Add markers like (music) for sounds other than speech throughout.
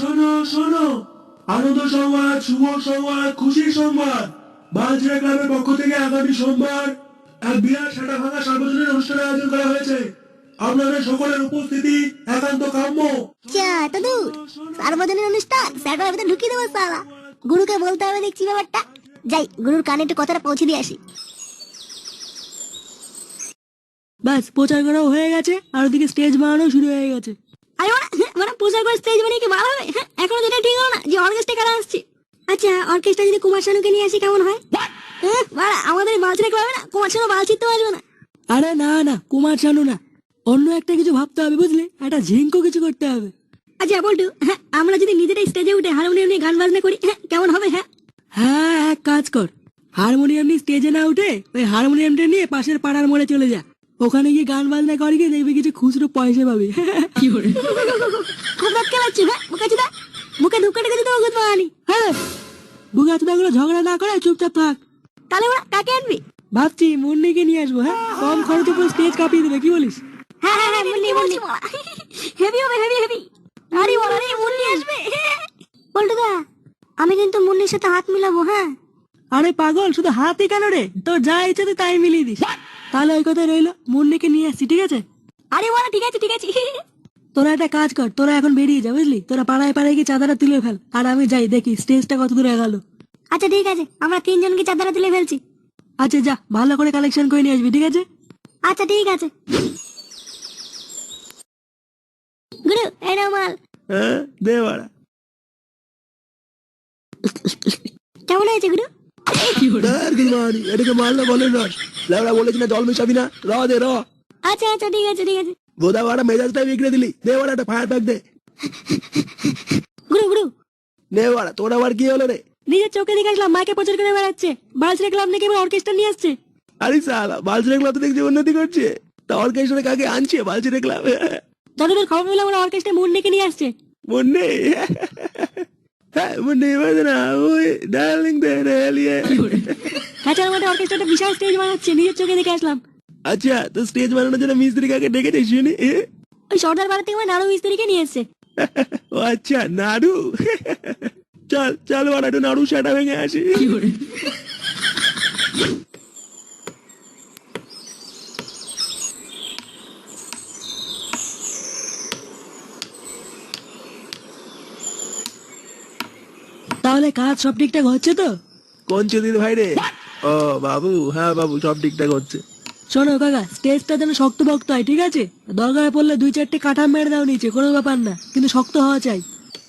শোনো শোনো। আনন্দ সংবাদ শুভ সংবাদ খুশির সংবাদ। বালচিরা ক্লাবের পক্ষ থেকে আগামী সোমবার এক বিরাট সাটা ভাঙা সার্বজনীন অনুষ্ঠানের আয়োজন করা হয়েছে। আপনাদের সকলের উপস্থিতি একান্ত কাম্য। চা এত দূর। সার্বজনীন অনুষ্ঠান ভিতরে ঢুকিয়ে দেবো সালা। গুরুকে বলতে হবে দেখছি ব্যাপারটা। যাই গুরুর কানে একটু কথাটা পৌঁছে দিয়ে আসি। ব্যাস প্রচার করাও হয়ে গেছে আর ওদিকে স্টেজ বানানো শুরু হয়ে গেছে। আরে মানে করে স্টেজ বানিয়ে কি ভালো হবে? হ্যাঁ, এখনও যেটা ঠিক হলো না যে অর্কেস্ট্রা কারা আসছে? আচ্ছা অর্কেস্ট্রা যদি কুমার শানুকে নিয়ে আসি কেমন হয়? হ্যাঁ, বাড়া আমাদের না কুমার শানু না। আরে না না কুমার শানু না। অন্য একটা কিছু ভাবতে হবে বুঝলি? একটা ঝিঙ্কো কিছু করতে হবে। আচ্ছা বলটু হ্যাঁ আমরা যদি নিজেরাই স্টেজে উঠে হারমোনিয়াম নিয়ে গান বাজনা করি হ্যাঁ কেমন হবে হ্যাঁ? হ্যাঁ এক কাজ কর। হারমোনিয়াম নিয়ে স্টেজে না উঠে ওই হারমোনিয়ামটা নিয়ে পাশের পাড়ার মোড়ে চলে যা। ওখানে গিয়ে গান বাজনা করি গিয়ে দেখবি কিছু খুচরো পয়সা পাবি। (laughs) কি করে খুব রাত খেলাচ্ছি হ্যাঁ মুখে চুদা মুখে ধুকাটে গেছে তোমার গুড মর্নিং হ্যাঁ বুগা চুদাগুলো ঝগড়া না করে চুপচাপ থাক। তাহলে ওরা কাকে আনবি? ভাবছি মুন্নিকে নিয়ে আসব হ্যাঁ? কম খরচে পুরো স্টেজ কাঁপিয়ে দেবে কি বলিস? হ্যাঁ হ্যাঁ হ্যাঁ মুন্নি মুন্নি। হেভি হবে হেভি হেভি আরে বলা রে মুন্নি আসবে। বলটুদা আমি কিন্তু মুন্নির সাথে হাত মিলাবো হ্যাঁ? আরে পাগল শুধু হাতই কেন রে? তোর যা ইচ্ছে তুই তাই মিলিয়ে দিস। তাহলে ওই কথাই রইল। মুন্নিকে নিয়ে আসছি ঠিক আছে? আরে বলা ঠিক আছে ঠিক আছে। তোরা একটা কাজ কর তোরা এখন বেরিয়ে যা বুঝলি? তোরা পাড়ায় পাড়ায় গিয়ে চাঁদাটা তুলে ফেল। আর আমি যাই দেখি স্টেজটা কত দূরে গেল। আচ্ছা ঠিক আছে আমরা তিনজনকে চাদরা তুলে ফেলছি। আচ্ছা যা ভালো করে কালেকশন করে নিয়ে আসবি ঠিক আছে? আচ্ছা ঠিক আছে। গুরু এই নাও মাল। হ্যাঁ দে বাড়া কেমন হয়েছে গুরু? মারি এটাকে মারলে বলে না। লেবড়া বলেছি না জল মেশাবি না। র দে র। আচ্ছা আচ্ছা ঠিক আছে ঠিক আছে। বোধা বাড়া মেজাজটা বিগড়ে দিলি। দে বাড়া একটা ফায়ার প্যাক দে। গুরু গুরু। নে বাড়া তোর আবার কি হলো রে? নিজের চোখে দেখে আসলাম মাকে প্রচার করে বেড়াচ্ছে। বালসরে ক্লাব নাকি এবার অর্কেস্ট্রা নিয়ে আসছে। আরে সালা বালচিরা ক্লাব তো দেখছি উন্নতি করছে। তা অর্কেস্ট্রা কাকে আনছে বালচিরা ক্লাব? যতদূর খবর পেলাম ওরা অর্কেস্ট্রা মুন্নিকে নিয়ে আসছে। মুন্নে? মুন্নে ওই ডার্লিং দে রেলিয়ে কাঁচার মাঠে অর্কেস্ট্রাটা বিশাল স্টেজ বানাচ্ছে নিজের চোখে দেখে আসলাম। আচ্ছা তো স্টেজ বানানোর জন্য মিস্ত্রি কাকে ডেকেছে শুনি ওই সর্দার পাড়া থেকে নাড়ু মিস্ত্রিকে নিয়ে এসছে। ও আচ্ছা নাড়ু? চল চল বাড়া একটু নাড়ু সেটা ভেঙে আসি। তাহলে কাজ সব ঠিকঠাক হচ্ছে তো? কোন চুদির ভাই রে। ও বাবু হ্যাঁ বাবু সব ঠিকঠাক হচ্ছে। শোনো কাকা স্টেজটা যেন শক্ত ভক্ত হয় ঠিক আছে? দরকার পড়লে দুই চারটে কাঠা মেরে দাও নিচে কোনো ব্যাপার না কিন্তু শক্ত হওয়া চাই।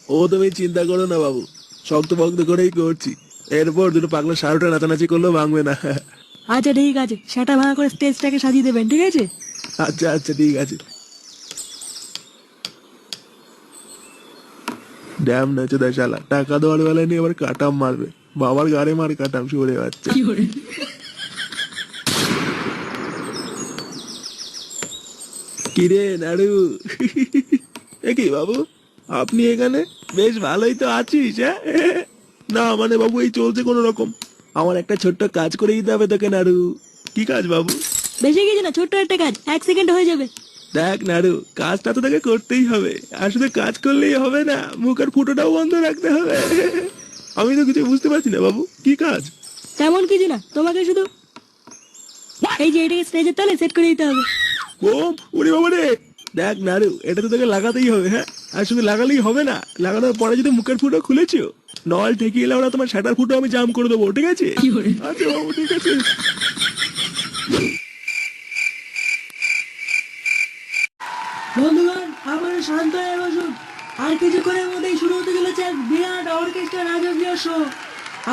ও তুমি চিন্তা করো না বাবু। শক্ত ভক্ত করেই করছি। এরপর দুটো পাগলা সারোটা নাচানাচি করলেও ভাঙবে না। আচ্ছা ঠিক আছে। সেটা ভাঙা করে স্টেজটাকে সাজিয়ে দেবেন ঠিক আছে? আচ্ছা আচ্ছা ঠিক আছে। ড্যাম নাচে দেয় শালা। টাকা দেওয়ার বেলায় নিয়ে আবার কাটাম মারবে। বাবার গাড়ি মার কাটাম শুয়ে বাচ্চা কিরে? নাড়ু? এ কি বাবু? আপনি এখানে? বেশ ভালোই তো আছিস হ্যাঁ? না মানে বাবু এই চলছে কোনো রকম। আমার একটা ছোট্ট কাজ করে দিতে হবে তোকে নাড়ু। কি কাজ বাবু? বেশি কিছু না ছোট্ট একটা কাজ। এক সেকেন্ড হয়ে যাবে। দেখ নাড়ু কাজটা তো তোকে করতেই হবে। আর শুধু কাজ করলেই হবে না মুখের ফুটোটাও বন্ধ রাখতে হবে। আমি তো কিছু বুঝতে পারছি না বাবু কি কাজ? তেমন কিছু না তোমাকে শুধু এই যে এটাকে স্টেজের তলে সেট করে দিতে হবে। ওম ওরে বাবা রে! দেখ নাড়ু এটা তো তোকে লাগাতেই হবে হ্যাঁ? আর শুধু লাগালেই হবে না লাগানোর পরে যদি মুখের ফুটো খুলেছো নল ঠেকিয়ে এলে ওরা তোমার শাটার ফুটো আমি জাম করে দেবো ঠিক আছে? আচ্ছা বাবু ঠিক আছে। বন্ধুগণ আপনারা শান্ত বসুন। আর কিছুক্ষণের মধ্যেই শুরু হতে চলেছে বিরাট অর্কেস্ট্রা রাজকীয় শো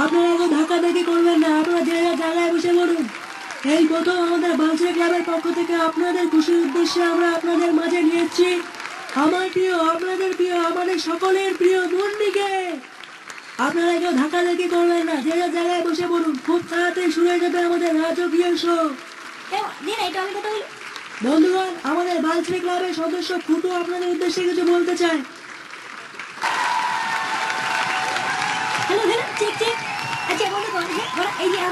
আপনারা এত ধাক্কা দেখি করবেন না, আপনারা যে যার জায়গায় বসে পড়ুন। এই প্রথম আমাদের বালসিয়া ক্লাবের পক্ষ থেকে আপনাদের খুশির উদ্দেশ্যে আমরা আপনাদের মাঝে নিয়েছি। আমার প্রিয়, আপনাদের প্রিয়, আমাদের সকলের প্রিয় মুন্ডিকে আপনারা কেউ ধাক্কা দেখি করবেন না, যে যার জায়গায় বসে পড়ুন, খুব তাড়াতাড়ি শুরু হয়ে যাবে আমাদের রাজকীয় শো। দিন এটা আমি কথা বন্ধুগণ, আমাদের বালচি ক্লাবের সদস্য ফুটু আপনাদের উদ্দেশ্যে কিছু বলতে চায়। আচ্ছা, হ্যাঁ, আপনাদের হ্যাঁ,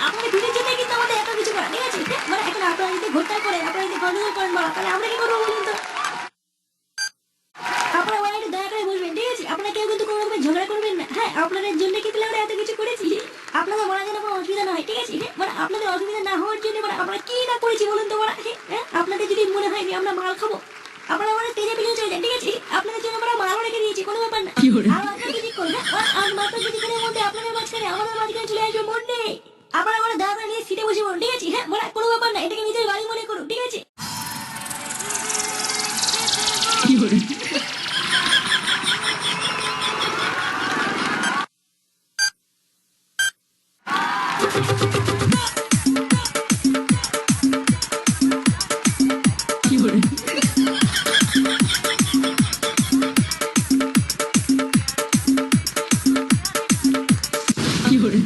আপনারা জন্য কিন্তু এত কিছু হ্যাঁ, যদি ঘোরটা করেন, আপনারা যদি আপনারা দয়া করে বসবেন, ঠিক আছে? আপনারা কিন্তু কোনো ঝগড়া করবেন হ্যাঁ আপনাদের জন্য কিন্তু আমরা এত কিছু করেছি আপনাদের মনে জন্য কোনো অসুবিধা নয়, ঠিক আছে? আপনাদের অসুবিধা না হওয়ার জন্য মানে আমরা কি না করেছি বলুন তো হ্যাঁ আপনাদের যদি মনে হয় যে আমরা মাল খাব আপনারা মানে তেজে পিলিয়ে চলে যান ঠিক আছে? আপনাদের জন্য আমরা মালও রেখে দিয়েছি কোনো ব্যাপার না। আর আপনারা যদি করবেন আর মাত্র কিছুক্ষণের মধ্যে আপনাদের মাঝখানে আমাদের মাঝখানে চলে আসবে মনে আপনারা মানে দাদা নিয়ে সিটে বসে পড়ুন ঠিক আছে? হ্যাঁ মানে কোনো ব্যাপার না এটাকে নিজের বাড়ি মনে করুন ঠিক আছে? これ